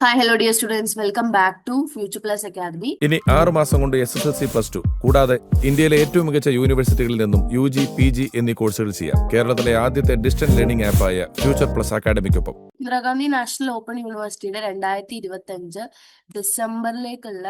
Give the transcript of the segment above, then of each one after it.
Hi hello dear students welcome back to Future Plus Academy ഇനി ആറ് മാസം കൊണ്ട് S S L C plus two കൂടാതെ ഇന്ത്യയിലെ ഏറ്റവും മികച്ച യൂണിവേഴ്സിറ്റികളിൽ നിന്നും യു ജി പി ജി എന്നീ കോഴ്സുകൾ ചെയ്യാം. കേരളത്തിലെ ആദ്യത്തെ ഡിസ്റ്റന്റ് ലേണിംഗ് ആപ്പായ ഫ്യൂച്ചർ പ്ലസ് അക്കാഡമിക്കൊപ്പം ഇന്ദിരാഗാന്ധി നാഷണൽ ഓപ്പൺ യൂണിവേഴ്സിറ്റിയുടെ രണ്ടായിരത്തി ഇരുപത്തി അഞ്ച് ഡിസംബറിലേക്കുള്ള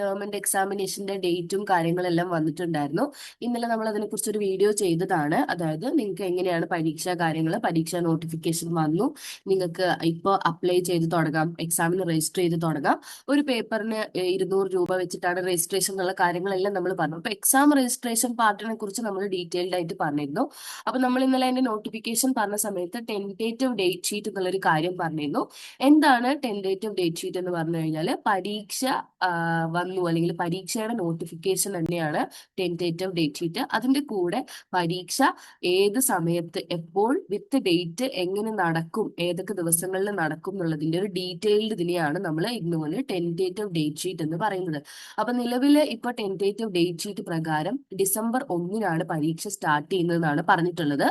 ടേം ആൻഡ് എക്സാമിനേഷന്റെ ഡേറ്റും കാര്യങ്ങളെല്ലാം വന്നിട്ടുണ്ടായിരുന്നു. ഇന്നലെ നമ്മൾ അതിനെക്കുറിച്ച് ഒരു വീഡിയോ ചെയ്തതാണ്. അതായത് നിങ്ങൾക്ക് എങ്ങനെയാണ് പരീക്ഷാ കാര്യങ്ങൾ പരീക്ഷാ നോട്ടിഫിക്കേഷൻ വന്നു. നിങ്ങൾക്ക് ഇപ്പോൾ അപ്ലൈ ചെയ്ത് തുടങ്ങാം എക്സാമിന് രജിസ്റ്റർ ചെയ്ത് തുടങ്ങാം. ഒരു പേപ്പറിന് ഇരുന്നൂറ് രൂപ വെച്ചിട്ടാണ് രജിസ്ട്രേഷൻ എന്നുള്ള കാര്യങ്ങളെല്ലാം നമ്മൾ പറഞ്ഞു. അപ്പൊ എക്സാം രജിസ്ട്രേഷൻ പാർട്ടിനെ കുറിച്ച് നമ്മൾ ഡീറ്റെയിൽഡ് ആയിട്ട് പറഞ്ഞിരുന്നു. അപ്പൊ നമ്മൾ ഇന്നലെ അതിന്റെ നോട്ടിഫിക്കേഷൻ പറഞ്ഞ സമയത്ത് ടെന്റേറ്റീവ് ഡേറ്റ് ഷീറ്റ് എന്നുള്ളൊരു കാര്യം പറഞ്ഞിരുന്നു. എന്താണ് ടെന്റേറ്റീവ് ഡേറ്റ് ഷീറ്റ് എന്ന് പറഞ്ഞു കഴിഞ്ഞാൽ പരീക്ഷ വന്നു അല്ലെങ്കിൽ പരീക്ഷയുടെ നോട്ടിഫിക്കേഷൻ തന്നെയാണ് ടെന്റേറ്റീവ് ഡേറ്റ് ഷീറ്റ് അതിന്റെ കൂടെ പരീക്ഷ ഏത് സമയത്ത് എപ്പോൾ വിത്ത് ഡേറ്റ് എങ്ങനെ നടക്കും ഏതൊക്കെ ദിവസങ്ങളിൽ നടക്കും എന്നുള്ളതിന്റെ ഒരു ഡീറ്റെയിൽഡ് ഇതിനെയാണ് നമ്മൾ ഇഗ്നോന് ടെന്റേറ്റീവ് ഡേറ്റ് ഷീറ്റ് എന്ന് പറയുന്നത്. അപ്പൊ നിലവിലെ ഇപ്പൊ ടെന്റേറ്റീവ് ഡേറ്റ് ഷീറ്റ് പ്രകാരം ഡിസംബർ ഒന്നിനാണ് പരീക്ഷ സ്റ്റാർട്ട് ചെയ്യുന്നതെന്നാണ് പറഞ്ഞിട്ടുള്ളത്.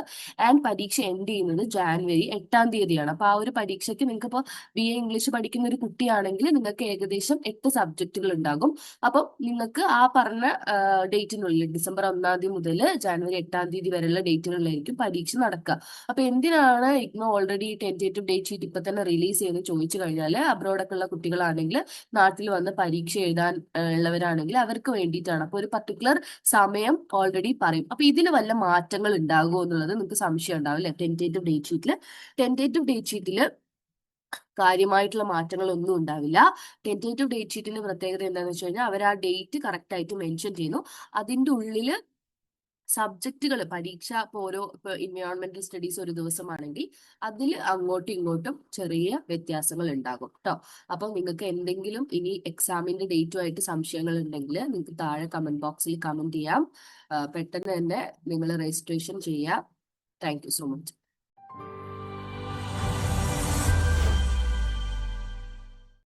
ആൻഡ് പരീക്ഷ എൻഡ് ചെയ്യുന്നത് ജാനുവരി എട്ടാം തീയതിയാണ്. അപ്പൊ ആ ഒരു പരീക്ഷയ്ക്ക് നിങ്ങൾക്ക് ഇപ്പോൾ ബി എ ഇംഗ്ലീഷ് പഠിക്കുന്ന ഒരു കുട്ടിയാണെങ്കിൽ നിങ്ങൾക്ക് ഏകദേശം എട്ട് സബ്ജക്റ്റുകൾ ഉണ്ടാകും. അപ്പം നിങ്ങൾക്ക് ആ പറഞ്ഞ ഡേറ്റിനുള്ളിൽ ഡിസംബർ ഒന്നാം തീയതി മുതൽ ജാനുവരി എട്ടാം തീയതി വരെയുള്ള ഡേറ്റിനുള്ളിലായിരിക്കും പരീക്ഷ നടക്കുക. അപ്പൊ എന്തിനാണ് IGNOU already tentative date sheet ഇപ്പൊ തന്നെ റിലീസ് ചെയ്ത് ചോദിച്ചു കഴിഞ്ഞാൽ അബ്രോഡൊക്കെ ഉള്ള കുട്ടികളാണെങ്കിൽ നാട്ടിൽ വന്ന് പരീക്ഷ എഴുതാൻ ഉള്ളവരാണെങ്കിൽ അവർക്ക് വേണ്ടിയിട്ടാണ്. അപ്പൊ ഒരു പർട്ടിക്കുലർ സമയം ഓൾറെഡി പറയും. അപ്പൊ ഇതിൽ വല്ല മാറ്റങ്ങൾ ഉണ്ടാകുമോ എന്നുള്ളത് നിങ്ങൾക്ക് സംശയം ഉണ്ടാവില്ല ടെന്റേറ്റീവ് ഡേറ്റ് ഷീറ്റിൽ ടെന്റേറ്റീവ് ഡേറ്റ് ഷീറ്റിൽ കാര്യമായിട്ടുള്ള മാറ്റങ്ങളൊന്നും ഉണ്ടാവില്ല. ടെന്റേറ്റീവ് ഡേറ്റ് ഷീറ്റിന്റെ പ്രത്യേകത എന്താണെന്ന് വെച്ച് കഴിഞ്ഞാൽ അവർ ആ ഡേറ്റ് കറക്റ്റ് ആയിട്ട് മെൻഷൻ ചെയ്യുന്നു. അതിന്റെ ഉള്ളിൽ സബ്ജക്റ്റുകൾ പരീക്ഷ ഇപ്പോൾ ഓരോ എൻവയോൺമെന്റൽ സ്റ്റഡീസ് ഒരു ദിവസമാണെങ്കിൽ അതിൽ അങ്ങോട്ടും ഇങ്ങോട്ടും ചെറിയ വ്യത്യാസങ്ങൾ ഉണ്ടാകും കേട്ടോ അപ്പം നിങ്ങൾക്ക് എന്തെങ്കിലും ഇനി എക്സാമിന്റെ ഡേറ്റുമായിട്ട് സംശയങ്ങൾ ഉണ്ടെങ്കിൽ നിങ്ങൾക്ക് താഴെ കമന്റ് ബോക്സിൽ കമന്റ് ചെയ്യാം. പെട്ടെന്ന് തന്നെ നിങ്ങൾ രജിസ്ട്രേഷൻ ചെയ്യാം. Thank you so much